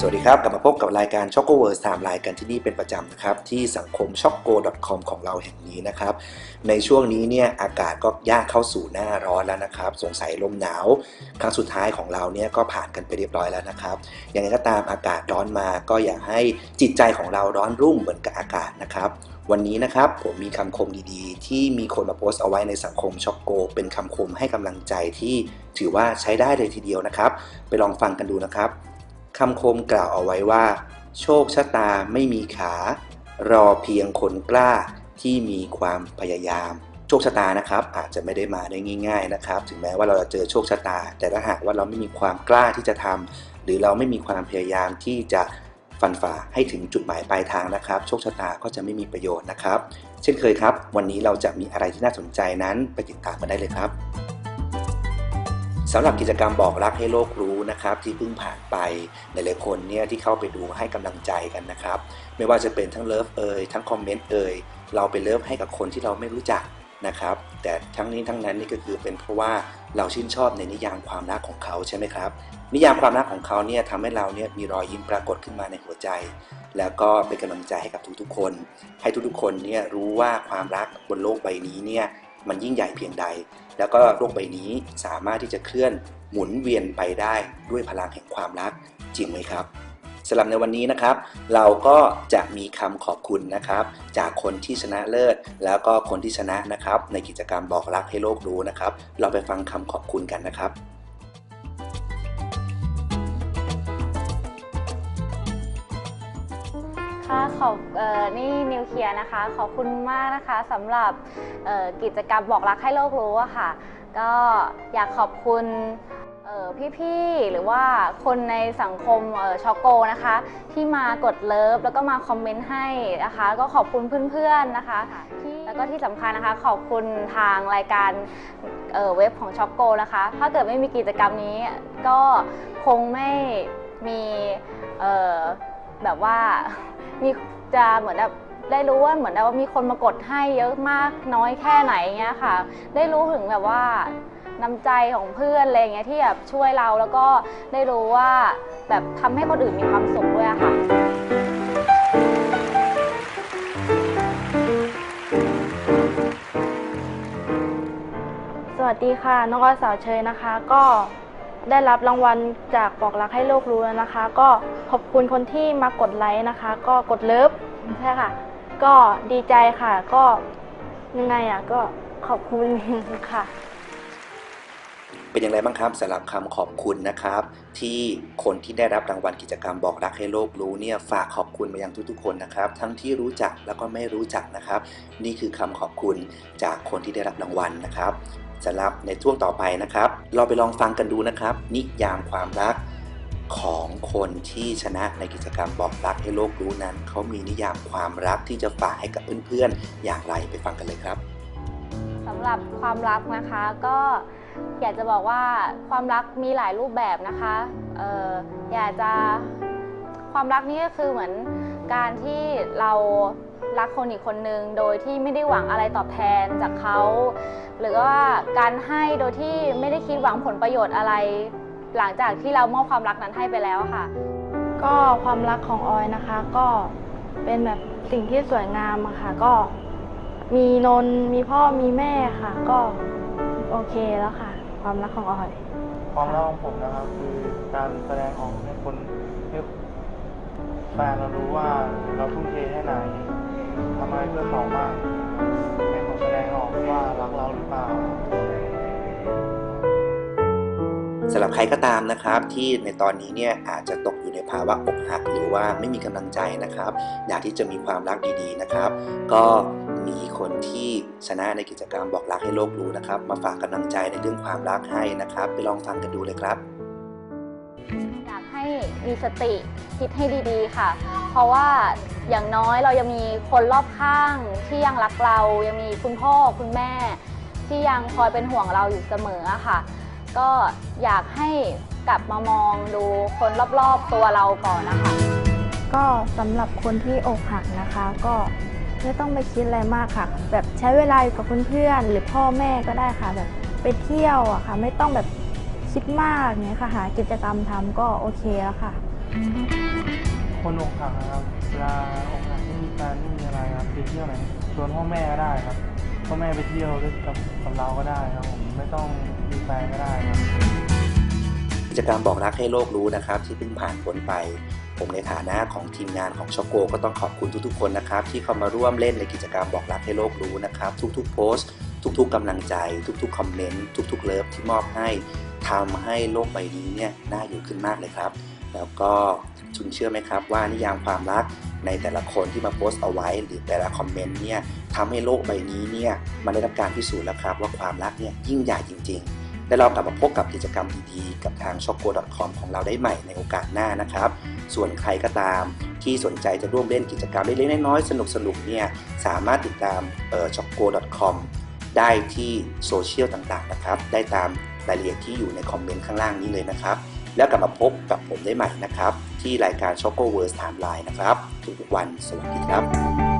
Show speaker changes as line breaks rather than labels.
สวัสดีครับ กลับมาพบกับรายการช็อกโกเวิร์สไทม์ไลน์กันที่นี่เป็นประจำนะครับ ที่สังคมช็อกโก .com ของเราแห่งนี้นะครับ ในช่วงนี้เนี่ยอากาศก็ย่างเข้าสู่หน้าร้อนแล้วนะครับ สงสัยลมหนาวครั้งสุดท้ายของเราเนี่ยก็ผ่านกันไปเรียบร้อยแล้วนะครับย่างไรก็ตามอากาศร้อนมาก็อย่าให้จิตใจของเราร้อนรุ่มเหมือนกับอากาศนะครับวันนี้นะครับผมมีคำคมดีๆ ที่มีคนมาโพสต์เอาไว้ในสังคมช็อกโก เป็นคำคมให้กำลังใจที่ถือว่าใช้ได้เลยทีเดียวนะครับ ไปลองฟังกันดูนะครับ คำคมกล่าวเอาไว้ว่า โชคชะตาไม่มีขา รอเพียงคนกล้าที่มีความพยายาม โชคชะตานะครับ อาจจะไม่ได้มาได้ง่าย ๆนะครับ ถึงแม้ว่าเราจะเจอโชคชะตา แต่ถ้าหากว่าเราไม่มีความกล้าที่จะทำหรือเราไม่มีความพยายามที่จะฟันฝ่าให้ถึงจุดหมายปลายทางนะครับ โชคชะตาก็จะไม่มีประโยชน์นะครับ เช่นเคยครับ วันนี้เราจะมีอะไรที่น่าสนใจนั้นไปติดตามกันได้เลยครับ สำหรับกิจกรรมบอกรักให้โลกรู้นะครับ ที่เพิ่งผ่านไปหลายๆคนเนี่ยที่เข้าไปดูให้กำลังใจกันนะครับ ไม่ว่าจะเป็นทั้งเลิฟเอ่ยทั้งคอมเมนต์เอ่ยเราไปเลิฟให้กับคนที่เราไม่รู้จักนะครับ แต่ทั้งนี้ทั้งนั้นนี่ก็คือเป็นเพราะว่าเราชื่นชอบในนิยามความรักของเขาใช่ไหมครับ นิยามความรักของเขาเนี่ยทำให้เราเนี่ยมีรอยยิ้มปรากฏขึ้นมาในหัวใจ แล้วก็เป็นกำลังใจให้กับทุกๆคน ให้ทุกๆคนเนี่ยรู้ว่าความรักบนโลกใบนี้เนี่ย มันยิ่งใหญ่เพียงใด แล้วก็โลกใบนี้สามารถที่จะเคลื่อนหมุนเวียนไปได้ด้วยพลังแห่งความรักจริงไหมครับสำหรับในวันนี้นะครับ เราก็จะมีคำขอบคุณนะครับ จากคนที่ชนะเลิศ แล้วก็คนที่ชนะนะครับ ในกิจกรรมบอกรักให้โลกรู้นะครับ เราไปฟังคำขอบคุณกันนะครับ
ขอบเอ่อนี่นิวเคลียร์นะคะ ขอบคุณมากนะคะสำหรับเอ่อกิจกรรมบอกรักให้โลกรู้อะค่ะ ก็อยากขอบคุณเอ่อพี่ๆ หรือว่าคนในสังคมเอ่อช็อกโกนะคะ ที่มากดเลิฟแล้วก็มาคอมเมนต์ให้นะคะ ก็ขอบคุณเพื่อนๆนะคะที่แล้วก็ที่สำคัญนะคะ ขอบคุณทางรายการเอ่อเว็บของช็อกโกนะคะ ถ้าเกิดไม่มีกิจกรรมนี้ ก็คงไม่มีเอ่อแบบว่า มีจะเหมือนแบบได้รู้ว่าเหมือนแบบว่ามีคนมากดให้เยอะมากน้อยแค่ไหนเงี้ยค่ะ ได้รู้ถึงแบบว่าน้ำใจของเพื่อนอะไรเงี้ยที่แบบช่วยเราแล้วก็ได้รู้ว่าแบบทำให้คนอื่นมีความสุขด้วยค่ะ
สวัสดีค่ะ น้องออยสาวเชยนะคะ ก็ ได้รับรางวัลจากบอกรักให้โลกรู้แล้วนะคะ ก็ขอบคุณคนที่มากดไลค์นะคะ ก็กดเลิฟใช่ค่ะ ก็ดีใจค่ะ ก็ยังไงอะก็ขอบคุณค่ะ
เป็นอย่างไรบ้างครับสำหรับคำขอบคุณนะครับ ที่คนที่ได้รับรางวัลกิจกรรมบอกรักให้โลกรู้เนี่ยฝากขอบคุณมายังทุกๆ คนนะครับ ทั้งที่รู้จักแล้วก็ไม่รู้จักนะครับ นี่คือคำขอบคุณจากคนที่ได้รับรางวัลนะครับ สำหรับในช่วงต่อไปนะครับ เราไปลองฟังกันดูนะครับ นิยามความรักของคนที่ชนะในกิจกรรมบอกรักให้โลกรู้นั้น เขามีนิยามความรักที่จะฝากให้กับเพื่อนๆ อย่างไรไปฟังกันเลยครับ
สำหรับความรักนะคะก็อยากจะบอกว่าความรักมีหลายรูปแบบนะคะเอออยากจะความรักนี่ก็คือเหมือนการที่เรา รักคนอีกคนนึงโดยที่ไม่ได้หวังอะไรตอบแทนจากเขา หรือว่าการให้โดยที่ไม่ได้คิดหวังผลประโยชน์อะไร หลังจากที่เรามอบความรักนั้นให้ไปแล้วค่ะ
ก็ความรักของออยนะคะ ก็เป็นแบบสิ่งที่สวยงามอะค่ะ ก็มีนนท์มีพ่อมีแม่ค่ะ ก็โอเคแล้วค่ะ ความรักของออย
ความรักของผมนะครับ คือการแสดงออกให้คนให้แฟนเรารู้ว่าเราทุ่มเทแค่ไหน ทำอะไรเพื่อเขาบ้างให้เขาแสดงออกว่ารักเราหรือเปล่า
สำหรับใครก็ตามนะครับที่ในตอนนี้เนี่ยอาจจะตกอยู่ในภาวะอกหักหรือว่าไม่มีกำลังใจนะครับ อยากที่จะมีความรักดีๆนะครับ ก็มีคนที่ชนะในกิจกรรมบอกรักให้โลกรู้นะครับ มาฝากกำลังใจในเรื่องความรักให้นะครับ ไปลองฟังกันดูเลยครับ
มีสติคิดให้ดีๆค่ะ เพราะว่าอย่างน้อยเรายังมีคนรอบข้างที่ยังรักเรา ยังมีคุณพ่อคุณแม่ ที่ยังคอยเป็นห่วงเราอยู่เสมอค่ะ ก็อยากให้กลับมามองดูคนรอบๆตัวเราก่อนนะคะ
ก็สำหรับคนที่อกหักนะคะ ก็ไม่ต้องไปคิดอะไรมากค่ะ แบบใช้เวลาอยู่กับเพื่อนๆหรือพ่อแม่ก็ได้ค่ะแบบไปเที่ยวอะค่ะ ไม่ต้องแบบ คิดมากเนี้ยค่ะหากิจกรรมทำก็โอเคแล้วค่ะ
คนอกหักนะครับเวลาอกหักไม่มีแฟนไม่มีอะไรครับไปเที่ยวไหนชวนพ่อแม่ก็ได้ครับพ่อแม่ไปเที่ยวด้วยกับกับเราก็ได้ครับผมไม่ต้องมีแฟนก็ได้ครับ
กิจกรรมบอกรักให้โลกรู้นะครับ ที่เพิ่งผ่านพ้นไป ผมในฐานะของทีมงานของช็อกโกก็ต้องขอบคุณทุกๆ คนนะครับ ที่เข้ามาร่วมเล่นในกิจกรรมบอกรักให้โลกรู้นะครับ ทุกๆ โพสต์ ทุกๆกำลังใจ ทุกๆ คอมเมนต์ทุกๆ เลิฟที่มอบให้ ทำให้โลกใบนี้เนี่ยน่าอยู่ขึ้นมากเลยครับ แล้วก็คุณเชื่อไหมครับว่านิยามความรักในแต่ละคนที่มาโพสต์เอาไว้ หรือแต่ละคอมเมนต์เนี่ยทำให้โลกใบนี้เนี่ยมันได้รับการพิสูจน์แล้วครับ ว่าความรักเนี่ยยิ่งใหญ่จริงๆและเรากลับมาพบกับกิจกรรมดีๆ กับทาง c h o c o c o m ของเราได้ใหม่ในโอกาสหน้านะครับ ส่วนใครก็ตามที่สนใจจะร่วมเล่นกิจกรรมเล็กๆน้อยๆสนุกๆเนี่ยสามารถติดตามเอ่อ c h o c o c o m ได้ที่โซเชียลต่างๆนะครับ ได้ตาม รายละเอียดที่อยู่ในคอมเมนต์ข้างล่างนี้เลยนะครับ แล้วกลับมาพบกับผมได้ใหม่นะครับ ที่รายการ c h o c o w o r s Timeline นะครับ ทุกวันสวัสดีครับ